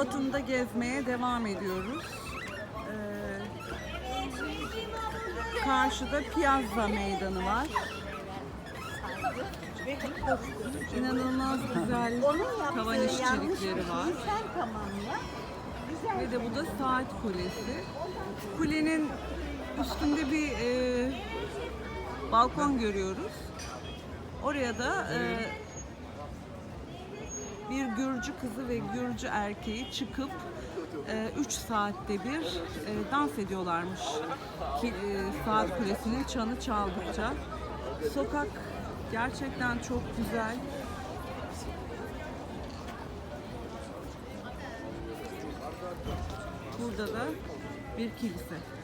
Batum'da gezmeye devam ediyoruz. Ee, karşıda Piazza Meydanı var. İnanılmaz güzel tavan işçilikleri var. Ve de bu da saat kulesi. Kulenin üstünde bir e, balkon görüyoruz. Oraya da e, bir Gürcü kızı ve Gürcü erkeği çıkıp 3 saatte bir e, dans ediyorlarmış. Ki, e, saat kulesinin çanı çaldıkça. Sokak gerçekten çok güzel. Burada da bir kilise.